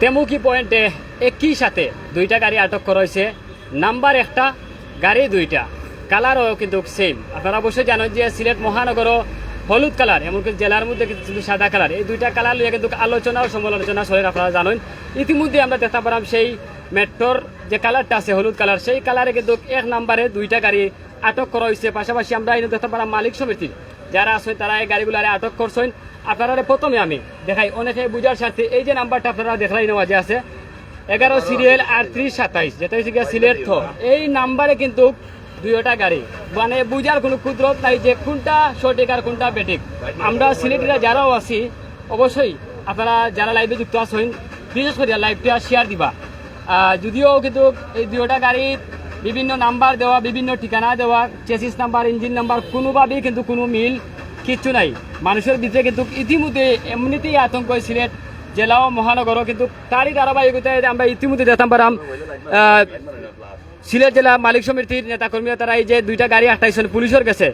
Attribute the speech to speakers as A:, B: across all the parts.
A: তেমুকি পয়েন্টে একই সাথে দুইটা গাড়ি আটক করা হয়েছে। নাম্বার একটা গাড়ি দুইটা, কালারও কিন্তু সেম আপনারা অবশ্যই জানেন যে সিলেট মহানগরও হলুদ কালার, এমনকি জেলার মধ্যে কিন্তু সাদা কালার। এই দুইটা কালার লিয়ে কিন্তু আলোচনা ও সমালোচনা চলে আপনারা জানেন। ইতিমধ্যে আমরা দেখতে পারাম সেই মেট্রোর যে কালারটা আছে, হলুদ কালার, সেই কালারে কিন্তু এক নাম্বারে দুইটা গাড়ি আটক করা হয়েছে। পাশাপাশি আমরা এই দেখতে পারাম মালিক সমিতির যারা আছে, তারা এই গাড়িগুলারে আটক করছেন। আপনারা প্রথমে আমি। দেখাই, অনেকে বুঝার সাথে এই যে নাম্বারটা আপনারা দেখাই নেওয়া যে আছে, এগারো সিরিয়াল আটত্রিশ সাতাইশ, যেটা হচ্ছে গিয়ে সিলেট এই নাম্বারে কিন্তু দুইটা গাড়ি। মানে বুঝার কোনো কুদরত নাই যে কোনটা সঠিক আর কোনটা বেঠিক। আমরা সিলেটিরা যারাও আছি, অবশ্যই আপনারা যারা লাইভে যুক্ত আছেন, বিশেষ করে লাইভটা শেয়ার দিবা। যদিও কিন্তু এই দুইটা গাড়ির বিভিন্ন নাম্বার দেওয়া, বিভিন্ন ঠিকানা দেওয়া চেসিস নাম্বার ইঞ্জিন নাম্বার কোনোভাবেই কিন্তু কোনো মিল কিচ্ছু নাই। মানুষের ভিতরে কিন্তু ইতিমধ্যে এমনিতেই আতঙ্ক সিলেট জেলা ও মহানগরও কিন্তু তারই ধারাবাহিকতায় আমরা ইতিমধ্যে দেখতাম পারাম সিলেট জেলা মালিক সমিতির নেতাকর্মীরা তারা এই যে দুইটা গাড়ি আটটাইছেন পুলিশের কাছে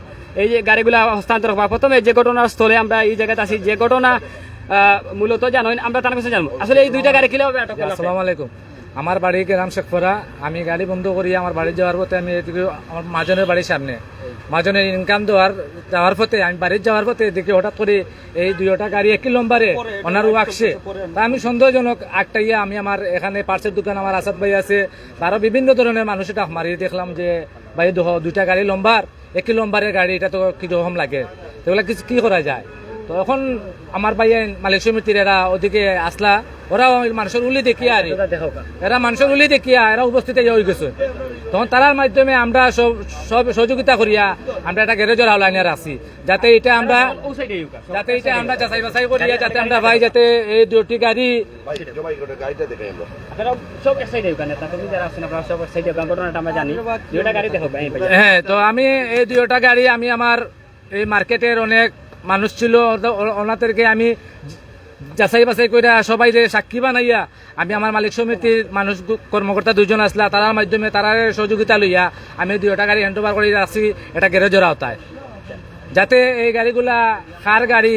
A: এই যে গাড়িগুলা হস্তান্তর করা প্রথমে যে ঘটনার স্থলে আমরা এই জায়গাতে আছি, যে ঘটনা মূলত জানেন আমরা তার কাছে জানব। আসলে এই দুইটা গাড়ি করা
B: আসসালামু আলাইকুম। আমার বাড়ি গ্রাম শেখপুরা। আমি গাড়ি বন্ধ করি আমার বাড়ি যাওয়ার পথে আমি এদিকে আমার মাজনের বাড়ির সামনে। মাজনের ইনকাম দেওয়ার যাওয়ার পথে আমি বাড়ির যাওয়ার পথে দেখি হঠাৎ করে এই দুইটা গাড়ি একই লম্বারে ওনার ওয়াকসে। তা আমি সন্দেহজনক একটা ইয়ে আমি আমার এখানে পার্সের দোকান আমার আসাদ ভাই আছে তারও বিভিন্ন ধরনের মানুষ এটা মারিয়ে দেখলাম যে ভাই দুইটা গাড়ি লম্বার একই লম্বারের গাড়ি এটা তো কীরকম লাগে? তো কিছু কি করা যায়? তো এখন আমার ভাই মালিক সমিতির এরা ওদিকে আসলা ওরাও মানুষের উলি দেখিয়া আর
A: কা।
B: এরা মানুষের উলি দেখিয়া এরা উপস্থিত হয়ে গেছে তখন তারার মাধ্যমে আমরা সব সব সহযোগিতা করিয়া আমরা এটা গ্যারেজের আওলাইনের আছি যাতে এটা আমরা
A: ও সাইডে ইউকা।
B: যাতে এটা আমরা যাচাই বাছাই করিয়া যাতে আমরা ভাই যাতে এই দুটি গাড়ি
A: আপনারা সব এক সাইডে ইউকা, নেতাকর্মী যারা আছেন আপনারা সব এক সাইডে ইউকা। ঘটনাটা আমরা জানি দুইটা গাড়ি দেখো ভাই, ভাই।
B: হ্যাঁ তো আমি এই দুইটা গাড়ি আমি আমার এই মার্কেটের অনেক মানুষ ছিল ওনাদেরকে আমি যাচাই বাছাই করে সবাই যে সাক্ষী বানাইয়া আমি আমার মালিক সমিতির মানুষ কর্মকর্তা দুজন আসলা তার মাধ্যমে তার সহযোগিতা লইয়া আমি দুইটা গাড়ি হ্যান্ড ওভার করে রাখছি এটা গ্যারেজের আওতায়। যাতে এই গাড়িগুলা, কার গাড়ি,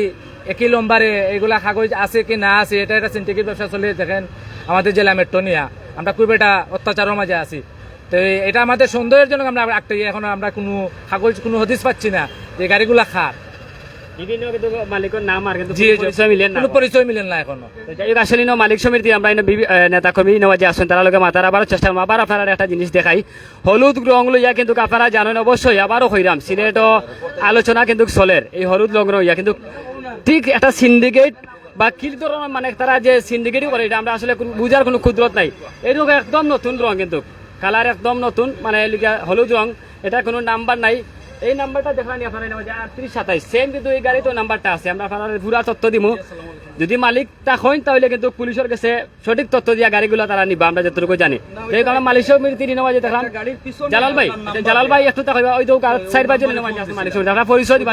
B: একই লম্বারে এগুলা কাগজ আছে কি না আছে, এটা একটা সিন্ডিকেট ব্যবসা চলে, দেখেন, আমাদের জেলা মেট্রো নিয়া। আমরা খুব একটা অত্যাচারের মাঝে আছি। তো এটা আমাদের সন্দেহের জন্য আমরা একটা এখন আমরা কোনো কাগজ, কোনো হদিস পাচ্ছি না যে গাড়িগুলা খার
A: পরিচয় মিলেন না এখনও। যাই হোক আসলে মালিক সমিতি আমরা আহ, নেতাকর্মী নেওয়া যে আসেন তারা লোকে মাতার আবার চেষ্টা আবার আপনারা একটা জিনিস দেখাই। হলুদ রং লইয়া কিন্তু আপনারা জানেন। অবশ্যই আবারও হইরাম সিলেটও আলোচনা কিন্তু চলের এই হলুদ রং লইয়া কিন্তু ঠিক একটা সিন্ডিকেট বা কি ধরনের মানে তারা যে সিন্ডিকেটই করে এটা আমরা আসলে বুঝার কোনো ক্ষুদ্রত নাই। এরকম একদম নতুন রং কিন্তু। কালার একদম নতুন। মানে হলুদ রং এটা কোনো নাম্বার নাই। এই নাম্বারটা দেখলাম আপনারা নেওয়া যায় আটত্রিশ সাতাইশ। সেম কিন্তু এই গাড়িতে নাম্বারটা আছে। আমরা আপনারা পুরা তথ্য দিব যদি মালিক তা হইন তাহলে কিন্তু পুলিশের কাছে সঠিক তথ্য দিয়া গাড়িগুলো তারা নিবা। আমরা যতটুকু জানি। এই কারণে মালিক সমিতি তিনি নেওয়া যে দেখলাম জালাল ভাই জালাল ভাই একটু তাকাইবা ওই তো সাইড বাজে নেওয়া আছে পরিচয় দিবা?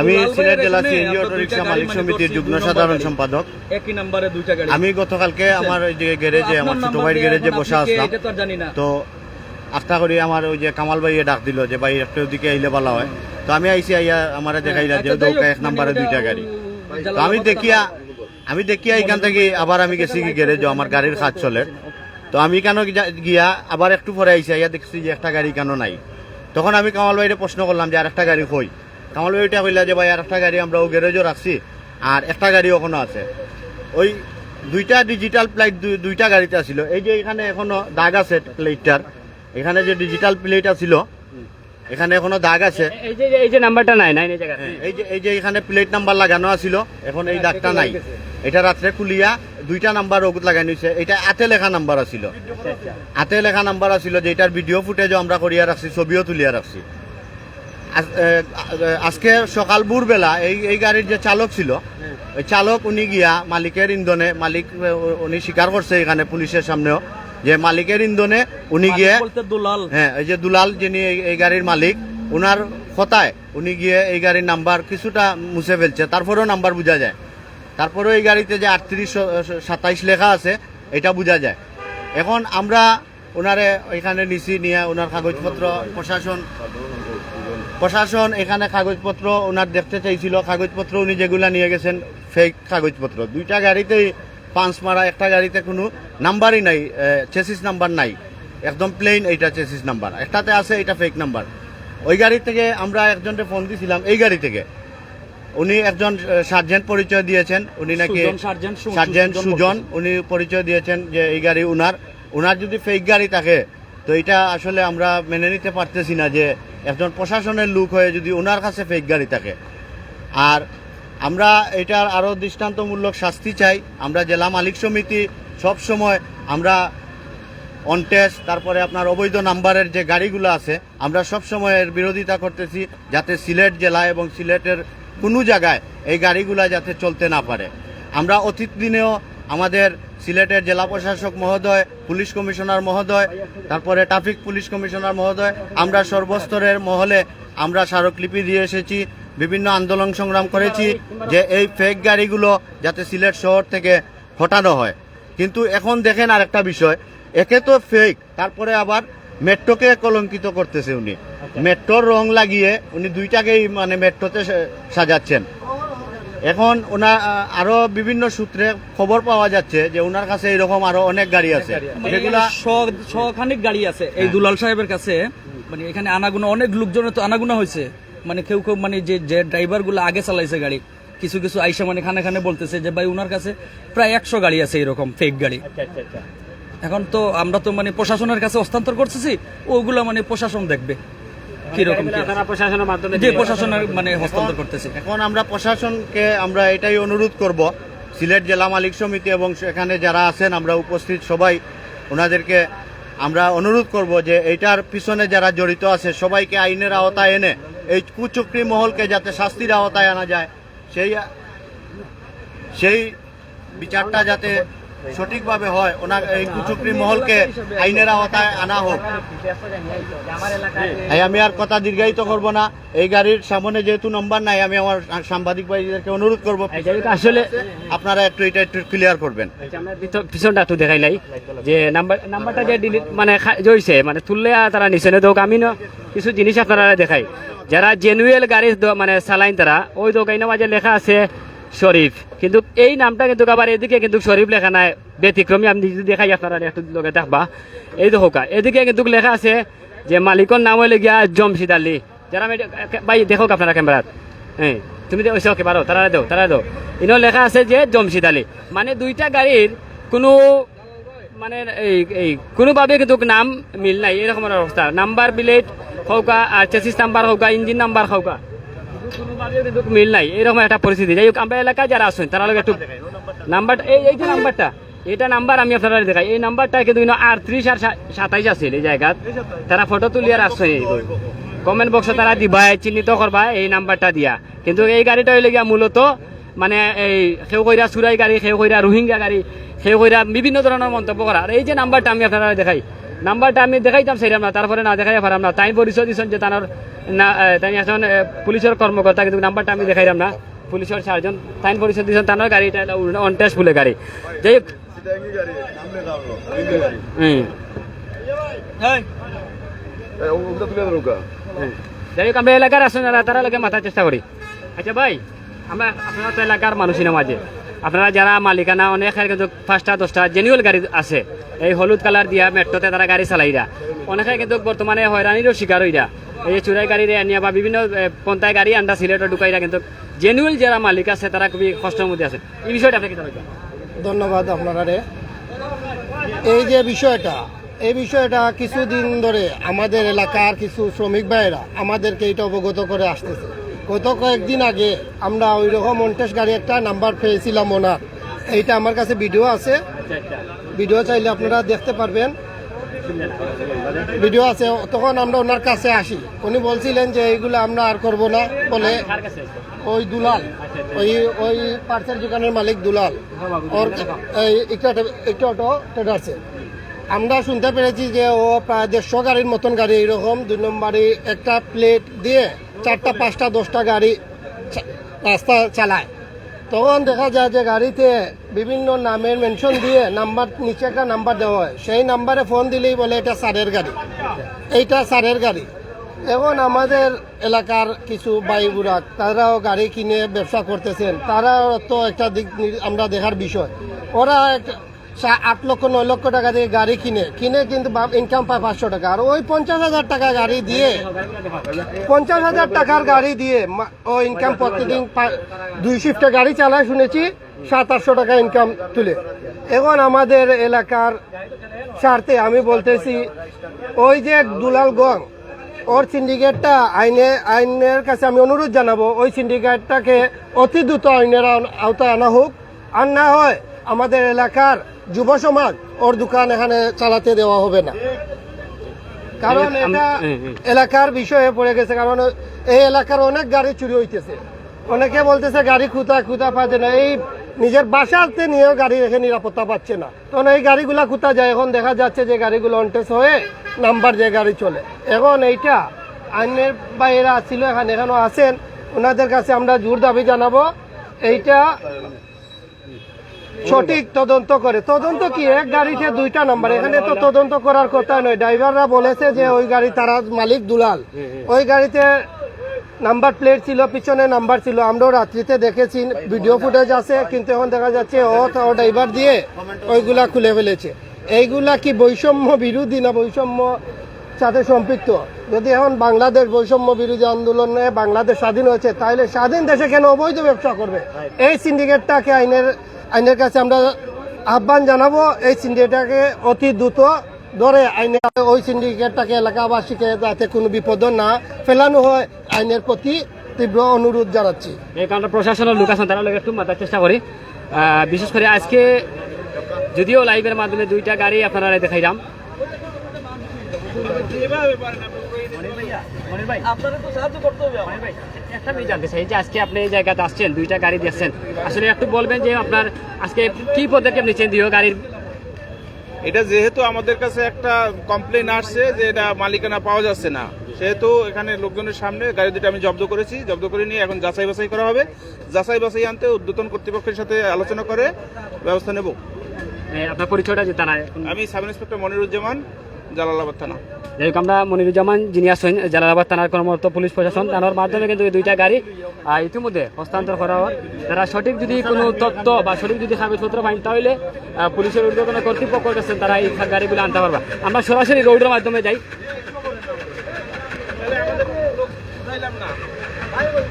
C: আমি সিলেট জেলা সিএনজি অটো রিক্সা মালিক সমিতির যুগ্ম সাধারণ সম্পাদক।
D: একই নাম্বারে দুইটা গাড়ি।
C: আমি গতকালকে আমার ওই যে গ্যারেজে আমার ছোট ভাইয়ের গ্যারেজে বসে আসলাম।
D: তো
C: তো আস্থা করি আমার ওই যে কামাল ভাইয়ে ডাক দিল যে ভাই একটু দিকে আইলে ভালো হয়। তো আমি আইসি আইয়া আমার দেখাইলা যে দৌকা এক নাম্বারে দুইটা গাড়ি। তো আমি দেখিয়া আমি দেখিয়া এখান থেকে আবার আমি গেছি কি গ্যারেজে আমার গাড়ির কাজ চলে। তো আমি কেন গিয়া- আবার একটু পরে আইসি আইয়া দেখছি যে একটা গাড়ি কেন নাই। তখন আমি কামাল ভাইরে প্রশ্ন করলাম যে আর একটা গাড়ি কই? কামাল ভাই ওইটা কইলা যে ভাই আর একটা গাড়ি আমরা ও গ্যারেজও রাখছি আর একটা গাড়ি ওখানে আছে। ওই দুইটা ডিজিটাল প্লেট দুইটা গাড়িতে ছিল এই যে এখানে এখনও দাগ আছে প্লেটটার এখানে যে ডিজিটাল প্লেট আছিল এখানে এখনও দাগ আছে।
A: এই যে এই যে নাম্বারটা নাই নাই এই জায়গা
C: এই যে এই যে এখানে প্লেট নাম্বার লাগানো আছিল এখন এই দাগটা নাই। এটা রাত্রে খুলিয়া দুইটা নাম্বার ওগুত লাগাই নিছে। এটা আতে লেখা নাম্বার আছিল। আতে লেখা নাম্বার আছিল যে যেটার ভিডিও ফুটেজও আমরা করিয়া রাখছি ছবিও তুলিয়া রাখছি। আজ- আজকে সকাল ভোরবেলা এই এই গাড়ির যে চালক ছিল ওই চালক উনি গিয়া মালিকের ইন্ধনে মালিক উনি স্বীকার করছে এখানে পুলিশের সামনেও। যে মালিকের ইন্ধনে উনি গিয়ে
D: বলতে দুলাল।
C: হ্যাঁ এই যে দুলাল যিনি এই- গাড়ির মালিক ওনার কথায় উনি গিয়ে এই গাড়ির নাম্বার কিছুটা মুছে ফেলছে তারপরেও নাম্বার বোঝা যায়। তারপরেও এই গাড়িতে যে আটত্রিশ সাতাইশ লেখা আছে এটা বোঝা যায়। এখন আমরা ওনারে এখানে নিছি নিয়ে ওনার কাগজপত্র প্রশাসন প্রশাসন এখানে কাগজপত্র ওনার দেখতে চাইছিল। কাগজপত্র উনি যেগুলা নিয়ে গেছেন ফেক কাগজপত্র। দুইটা গাড়িতেই পাঁচ মারা একটা গাড়িতে কোনো নাম্বারই নাই চেসিস নাম্বার নাই। একদম প্লেন এইটা চেসিস নাম্বার একটাতে আছে এটা ফেক নাম্বার ওই গাড়ি থেকে আমরা একজনকে ফোন দিয়েছিলাম এই গাড়ি থেকে। উনি একজন সার্জেন্ট পরিচয় দিয়েছেন উনি নাকি
B: সার্জেন্ট সুজন
C: উনি পরিচয় দিয়েছেন যে এই গাড়ি উনার। উনার যদি ফেক গাড়ি থাকে তো এটা আসলে আমরা মেনে নিতে পারতেছি না যে একজন প্রশাসনের লোক হয়ে যদি ওনার কাছে ফেক গাড়ি থাকে। আর আমরা এটার আরও দৃষ্টান্তমূলক শাস্তি চাই। আমরা জেলা মালিক সমিতি সব সময় আমরা অনটেস্ট তারপরে আপনার অবৈধ নাম্বারের যে গাড়িগুলো আছে, আমরা সব সময় এর বিরোধিতা করতেছি যাতে সিলেট জেলা এবং সিলেটের কোনো জায়গায় এই গাড়িগুলা যাতে চলতে না পারে। আমরা অতীত দিনেও আমাদের সিলেটের জেলা প্রশাসক মহোদয়, পুলিশ কমিশনার মহোদয়, তারপরে ট্রাফিক পুলিশ কমিশনার মহোদয়, আমরা সর্বস্তরের মহলে আমরা স্মারকলিপি দিয়ে এসেছি। বিভিন্ন আন্দোলন সংগ্রাম করেছি যে এই ফেক গাড়িগুলো যাতে সিলেট শহর থেকে হটানো হয়। কিন্তু এখন দেখেন আর একটা বিষয় একে তো ফেক তারপরে আবার মেট্রোকে কলঙ্কিত করতেছে উনি। মেট্রোর রং লাগিয়ে উনি দুইটাকেই মানে মেট্রোতে সাজাচ্ছেন। এখন ওনার আরও বিভিন্ন সূত্রে খবর পাওয়া যাচ্ছে যে ওনার কাছে এরকম আরও অনেক গাড়ি আছে। যেগুলা
D: শখানেক গাড়ি আছে। এই দুলাল সাহেবের কাছে মানে এখানে আনাগুনা অনেক লোকজনের তো আনাগুনা হয়েছে। মানে কেউ কেউ মানে যে যে ড্রাইভারগুলো আগে চালাইছে গাড়ি কিছু কিছু আইসা মানে খানে খানে বলতেছে যে ভাই ওনার কাছে প্রায় একশো গাড়ি আছে এরকম ফেক গাড়ি।
A: আচ্ছা আচ্ছা আচ্ছা।
D: এখন তো আমরা তো মানে প্রশাসনের কাছে হস্তান্তর করতেছি ওগুলো মানে প্রশাসন দেখবে কীরকম কি
A: প্রশাসনের মাধ্যমে
D: যে প্রশাসনের মানে হস্তান্তর করতেছি।
C: এখন আমরা প্রশাসনকে আমরা এটাই অনুরোধ করব সিলেট জেলা মালিক সমিতি এবং সেখানে যারা আছেন আমরা উপস্থিত সবাই ওনাদেরকে আমরা অনুরোধ করব যে এইটার পিছনে যারা জড়িত আছে, সবাইকে আইনের আওতায় এনে এই কুচক্রি মহলকে যাতে শাস্তির আওতায় আনা যায়, সেই সেই বিচারটা যাতে সঠিকভাবে হয় ওনার এই কুচক্রি মহলকে আইনের আওতায় আনা হোক। আমি আর কথা দীর্ঘায়িত করব না। এই গাড়ির সামনে যেহেতু নম্বর নাই আমি আমার সাংবাদিক ভাইদেরকে অনুরোধ করব।
A: আসলে
C: আপনারা একটু এটা একটু ক্লিয়ার করবেন।
A: পিছনটা একটু দেখাইলাই যে নাম্বার নাম্বারটা যে ডিলিট মানে জইছে মানে তুললে আর তারা নিচে দোক আমি ন কিছু জিনিস আপনারা দেখাই। যারা জেনুয়েল গাড়ি মানে চালাইন তারা ওই দোকানের মাঝে লেখা আছে শরীফ। কিন্তু এই নামটা কিন্তু আবার এদিকে কিন্তু শরীফ লেখা নাই। ব্যতিক্রমী, আমি যদি দেখাই আপনারা একটু লগে দেখবা। এই তো হোকা এদিকে কিন্তু লেখা আছে যে মালিকর নাম হইলে গিয়া জমশিদ আলী। যারা ভাই, দেখো আপনারা ক্যামেরাত হ্যাঁ তুমি দে ওইসব কেবারো তারা দেও তারা দেও ইনো লেখা আছে যে জমশিদ আলী। মানে দুইটা গাড়ির কোনো মানে এই এই, কোনোভাবে কিন্তু নাম মিল নাই। এরকমের অবস্থা। নাম্বার, প্লেট হৌকা আর চেসিস নাম্বার হৌকা ইঞ্জিন নাম্বার হৌকা মিল নাই, এরকম একটা পরিস্থিতি। যাই হোক, আমরা এলাকায় যারা আছেন, তারা লোক একটু নাম্বার এই এই যে নাম্বারটা, এটা নাম্বার আমি আপনারা দেখাই। এই নাম্বারটা কিন্তু আটত্রিশ আর সাতাইশ আছিল এই জায়গাত। তারা ফটো তুলিয়ার আসছে কমেন্ট বক্সে তারা দিবা চিহ্নিত করবা, এই নাম্বারটা দিয়া। কিন্তু এই গাড়িটা হইলে গিয়া মূলত মানে এই সেউ কইরা চুরাই গাড়ি সেউ কইরা রোহিঙ্গা গাড়ি সেউ কইরা বিভিন্ন ধরনের মন্তব্য করা। আর এই যে নাম্বারটা আমি আপনারা দেখাই নাম্বারটা আমি দেখাইতাম সেরাম না তারপরে না দেখাই পারাম না। তাই পরিচয় দিচ্ছেন যে তার না তাই এখন পুলিশের কর্মকর্তা কিন্তু নাম্বারটা আমি দেখাইলাম না। পুলিশের চারজন তাই পরিচয় দিচ্ছেন তার গাড়িটা অনটেস ফুলে গাড়ি। যাই হোক। যাই হোক আমরা এলাকার আসুন না তারা লোকে মাথার চেষ্টা করি আচ্ছা ভাই আমরা আপনারা তো এলাকার মানুষই না মাঝে আপনারা যারা মালিকানা অনেক কিন্তু পাঁচটা, দশটা জেনুয়েল গাড়ি আছে, এই হলুদ কালার দিয়া মেট্রোতে তারা গাড়ি চালাইরা। অনেকে কিন্তু বর্তমানে হয়রানিরও শিকার হইরা। এই চুরাই গাড়ি আনিয়া বা বিভিন্ন পন্থায় গাড়ি আন্ডা সিলেটে ঢুকাইরা কিন্তু জেনুয়েল যারা মালিক আছে তারা খুবই কষ্টের মধ্যে আছে। এই বিষয়টা আপনি কি
E: ধন্যবাদ আপনারা এই যে বিষয়টা, এই বিষয়টা কিছুদিন ধরে আমাদের এলাকার কিছু শ্রমিক ভাইয়েরা আমাদেরকে এটা অবগত করে আসতেছে। গত কয়েকদিন আগে আমরা ওই রকম অন্টেস গাড়ি একটা নাম্বার পেয়েছিলাম ওনার। এইটা আমার কাছে ভিডিও আছে। ভিডিও চাইলে আপনারা দেখতে পারবেন। ভিডিও আছে, তখন আমরা ওনার কাছে আসি। উনি বলছিলেন যে এইগুলো আমরা আর করব না বলে ওই দুলাল, ওই ওই পার্সেল দোকানের মালিক দুলাল। ওর একটা অটো ট্রেডার্সে আমরা শুনতে পেরেছি যে ও প্রায় দেড়শো গাড়ির মতন গাড়ি, এইরকম দুই নম্বরে একটা প্লেট দিয়ে চারটা, পাঁচটা, দশটা গাড়ি রাস্তা চালায়। তখন দেখা যায় যে গাড়িতে বিভিন্ন নামের মেনশন দিয়ে নাম্বার নিচে একটা নাম্বার দেওয়া হয়। সেই নাম্বারে ফোন দিলেই বলে, এটা সারের গাড়ি। এইটা সারের গাড়ি। এখন আমাদের এলাকার কিছু ভাই বুড়া তারাও গাড়ি কিনে ব্যবসা করতেছেন। তারাও তো একটা দিক আমরা দেখার বিষয়। ওরা আট লক্ষ, নয় লক্ষ টাকা দিয়ে গাড়ি কিনে। কিনে কিন্তু ইনকাম পায় পাঁচশো টাকা। আর ওই পঞ্চাশ হাজার টাকা গাড়ি দিয়ে, পঞ্চাশ হাজার টাকার গাড়ি দিয়ে ও ইনকাম প্রতিদিন দুই শিফটে গাড়ি চালায় শুনেছি, সাত, আটশো টাকা ইনকাম তুলে। এখন আমাদের এলাকার স্বার্থে আমি বলতেছি, ওই যে দুলাল গং, ওর সিন্ডিকেটটা আইনে, আইনের কাছে আমি অনুরোধ জানাব, ওই সিন্ডিকেটটাকে অতি দ্রুত আইনের আওতায় আনা হোক। আর না হয় আমাদের এলাকার যুব সমাজ ওর দোকান এখানে চালাতে দেওয়া হবে না। কারণ এটা। এলাকার বিষয়ে পড়ে গেছে কারণ এই এলাকার অনেক গাড়ি চুরি হইতেছে। অনেকে বলতেছে গাড়ি খুঁতা খুঁতা পাচ্ছে না এই নিজের বাসাতে নিয়েও গাড়ি রেখে নিরাপত্তা পাচ্ছে না। তখন এই গাড়িগুলা খুঁতা যায় এখন দেখা যাচ্ছে যে গাড়িগুলো অনটেস হয়ে নাম্বার যে গাড়ি চলে। এখন এইটা আইনের বাইরে ছিল এখানে এখানেও আছেন ওনাদের কাছে আমরা জোর দাবি জানাব এইটা সঠিক তদন্ত করে। তদন্ত কি? এক গাড়িতে দুইটা নাম্বার এখানে তো তদন্ত করার কথা নয়। ড্রাইভাররা বলেছে যে ওই গাড়ি তারা মালিক দুলাল। ওই গাড়িতে নাম্বার প্লেট ছিল, পিছনে নাম্বার ছিল। আমরাও রাত্রিতে দেখেছি ভিডিও ফুটেজ আছে, কিন্তু এখন দেখা যাচ্ছে ও ও ড্রাইভার দিয়ে ওইগুলা খুলে ফেলেছে। এইগুলা কি বৈষম্য বিরোধী না বৈষম্য সাথে সম্পৃক্ত? যদি এখন বাংলাদেশ বৈষম্য বিরোধী আন্দোলনে বাংলাদেশ স্বাধীন হয়েছে, তাহলে স্বাধীন দেশে কেন অবৈধ ব্যবসা করবে? এই সিন্ডিকেটটাকে আইনের আইনের কাছে আমরা আহ্বান জানাব, এই সিন্ডিকেটটাকে অতি দ্রুত ধরে আইনে ওই সিন্ডিকেটটাকে এলাকাবাসীকে যাতে কোনো বিপদ না ফেলানো হয়, আইনের প্রতি তীব্র অনুরোধ জানাচ্ছি।
A: এই কারণে প্রশাসনের লোক আছেন, তারা একটু মাথার চেষ্টা করি। বিশেষ করে আজকে যদিও লাইভের মাধ্যমে দুইটা গাড়ি আপনারা দেখাইলাম।
D: আপনারা তো সাহায্য করতে হবে
A: একটা আমি জানতে চাই যে আজকে আপনি এই জায়গাতে আসছেন দুইটা গাড়ি দেখছেন আসলে একটু বলবেন যে আপনার আজকে কি পদক্ষেপ নিচ্ছেন দিও গাড়ির?
F: এটা যেহেতু আমাদের কাছে একটা কমপ্লেন আসছে যে এটা মালিকানা পাওয়া যাচ্ছে না। সেহেতু এখানে লোকজনের সামনে গাড়ি দুটো আমি জব্দ করেছি জব্দ করে নিয়ে এখন যাচাই বাছাই করা হবে। যাচাই বাছাই আনতে উদ্যতন কর্তৃপক্ষের সাথে আলোচনা করে ব্যবস্থা নেব।
A: এ, আপনার পরিচয়টা যে
F: আমি সাব ইন্সপেক্টর মনিরুজ্জামান জালালাবাদ থানা।
A: যাই হোক আমরা মনিরুজ্জামান যিনি আছেন জালালাবাদ থানার কর্মরত পুলিশ প্রশাসন তার মাধ্যমে কিন্তু এই দুইটা গাড়ি ইতিমধ্যে হস্তান্তর করা হয়। তারা সঠিক যদি কোনো তথ্য বা সঠিক যদি কাগজপত্র পাইন তাহলে পুলিশের ঊর্ধ্বতন কর্তৃপক্ষ আছেন তারা এই গাড়িগুলো আনতে পারবা। আমরা সরাসরি রোডের মাধ্যমে যাই।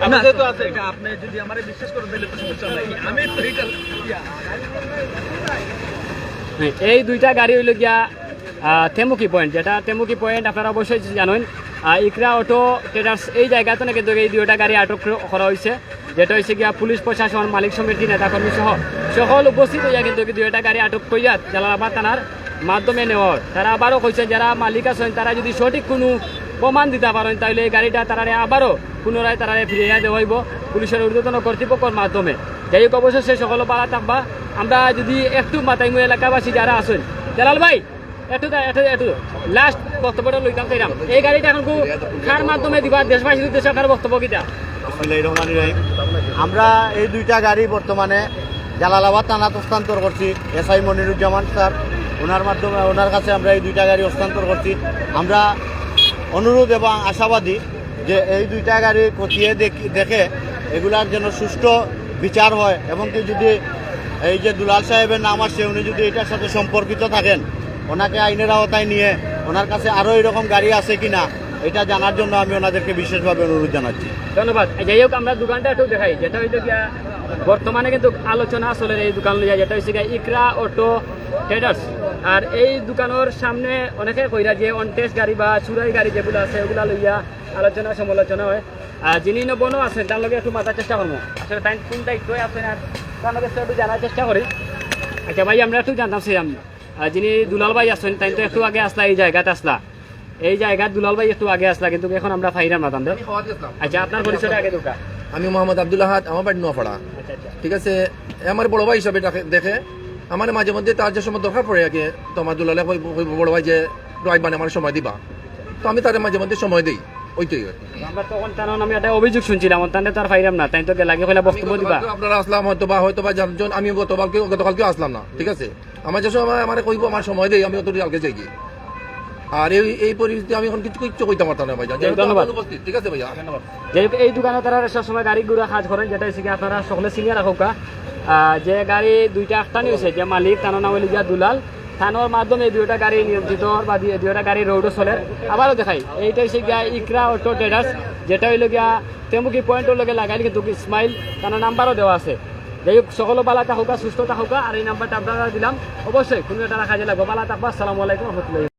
D: আমরা যেহেতু আছে। এটা আপনি যদি আমারে বিশ্বাস করেন তাহলে সমস্যা নাই। আমি তো এটা
A: এই দুইটা গাড়ি হইল গিয়া তেমুকি পয়েন্ট যেটা তেমুকি পয়েন্ট আপনারা অবশ্যই জানেন। ইকরা অটো ট্রেডার্স এই জায়গাতে নাকি এই দুইটা গাড়ি আটক করা হয়েছে। যেটা হয়েছে গিয়া পুলিশ প্রশাসন, মালিক সমিতি, নেতাকর্মী সহ। সকল উপস্থিত হইয়া কিন্তু দুইটা গাড়ি আটক করিয়া জালালাবাদ থানার মাধ্যমে নেওয়ার। তারা আবারও কইছেন যারা মালিক আছেন, তারা যদি সঠিক কোনো প্রমাণ দিতে পারেন, তাহলে এই গাড়িটা তারা আবারও পুনরায় তারা ফিরিয়ে দেওয়া হইব পুলিশের ঊর্ধ্বতন কর্তৃপক্ষের মাধ্যমে। যাই হোক অবশ্যই সে সকল পালা থাকবা। আমরা যদি একটু মাতাইমু এলাকাবাসী যারা আছেন, জালাল ভাই লাস্ট এই গাড়িটা এখন মাধ্যমে দিবা বক্তব্য।
C: আমরা এই দুইটা গাড়ি বর্তমানে জালালাবাদ থানাত হস্তান্তর করছি। এস আই মনিরুজ্জামান স্যার, ওনার মাধ্যমে ওনার কাছে আমরা এই দুইটা গাড়ি হস্তান্তর করছি। আমরা অনুরোধ এবং আশাবাদী যে এই দুইটা গাড়ি খতিয়ে দেখি- দেখে এগুলার যেন সুষ্ঠু বিচার হয়। এবং কি যদি এই যে দুলাল সাহেবের নাম আসছে উনি যদি এটার সাথে সম্পর্কিত থাকেন ওনাকে আইনের আওতায় নিয়ে ওনার কাছে আরও এরকম গাড়ি আছে কিনা, এটা জানার জন্য আমি ওনাদেরকে বিশেষভাবে অনুরোধ জানাচ্ছি।
A: ধন্যবাদ। যাই হোক, আমরা দোকানটা একটু দেখাই। যেটা গিয়া বর্তমানে কিন্তু আলোচনা চলে এই দোকান লইয়া যেটা গিয়া ইকরা অটো ট্রেডার্স। আর এই দোকানের সামনে অনেকে কইরা যে, অনটেস গাড়ি বা চুরাই গাড়ি যেগুলো আছে ওগুলা লইয়া আলোচনা সমালোচনা হয়। আর যিনি নবনও আছেন, তার লগে একটু মাথার চেষ্টা করব। আসলে তাই কোন দায়িত্বই আছেন আর তার লগে একটু জানার চেষ্টা করি। আচ্ছা ভাই, আমরা একটু জানতাম ছিলাম আর যিনি দুলাল ভাই আছেন তাই তো একটু আগে আসলা এই জায়গাতে আসলা। এই জায়গায় দুলাল ভাই একটু আগে আসলা কিন্তু এখন আমরা ফাইরাম না তাদের আচ্ছা আপনার পরিচয়টা আগে দোকা
G: আমি মোহাম্মদ আব্দুল আহাদ আমার বাড়ি নোয়াপাড়া।
A: আচ্ছা আচ্ছা।
G: ঠিক আছে? আমার বড় ভাই হিসাবে দেখে আমার মাঝে মধ্যে তার যে সময় দরকার পড়ে আগে তোমার দুলালে বড় ভাই যে ড্রাইভ মানে আমার সময় দিবা। তো আমি তাদের মাঝে মধ্যে সময় দিই। ওইটাই
A: আমরা তখন তার আমি একটা অভিযোগ শুনছিলাম তাহলে তো আর ফাইরাম না তাই তো লাগে কইলা বক্তব্য দিবা।
G: আপনারা আসলাম হয়তো বা হয়তো বা জানজন আমি গতকালকে গতকালকেও আসলাম না ঠিক আছে? আমার যে সময় আমার কইব আমার সময় দেই আমি অতটুকু কালকে যাই আর এই এই পরিস্থিতি আমি এখন কিছু কিছু কইতে পারতাম না ভাইজান।
A: ধন্যবাদ।
G: ঠিক আছে ভাইয়া?
A: যাই এই দোকানে তারা সবসময় গাড়ি ঘোড়া কাজ করেন যেটা হচ্ছে কি আপনারা সকলে সিনিয়র রাখুকা যে গাড়ি দুইটা আটটানি হয়েছে যে মালিক তার নাম হইল গিয়া দুলাল। থানোর মাধ্যমে এই দুইটা গাড়ি নিয়ন্ত্রিত বা দুইটা গাড়ি রোডও চলে। আবারও দেখাই, এইটাই সে গিয়া ইকরা অটো ট্রেডার্স যেটা হইল গিয়া তেমুকি পয়েন্টের লগে লাগাইলে কিন্তু স্মাইল তার নাম্বারও দেওয়া আছে। যাই হোক, সকল বালা থাকুকা সুস্থ থাকুকা আর এই নাম্বারটা আপনারা দিলাম। অবশ্যই কোনো একটা রাখা যায় লাগবে। বালা থাকবা আসসালামু আলাইকুম রহমতুল্লাহ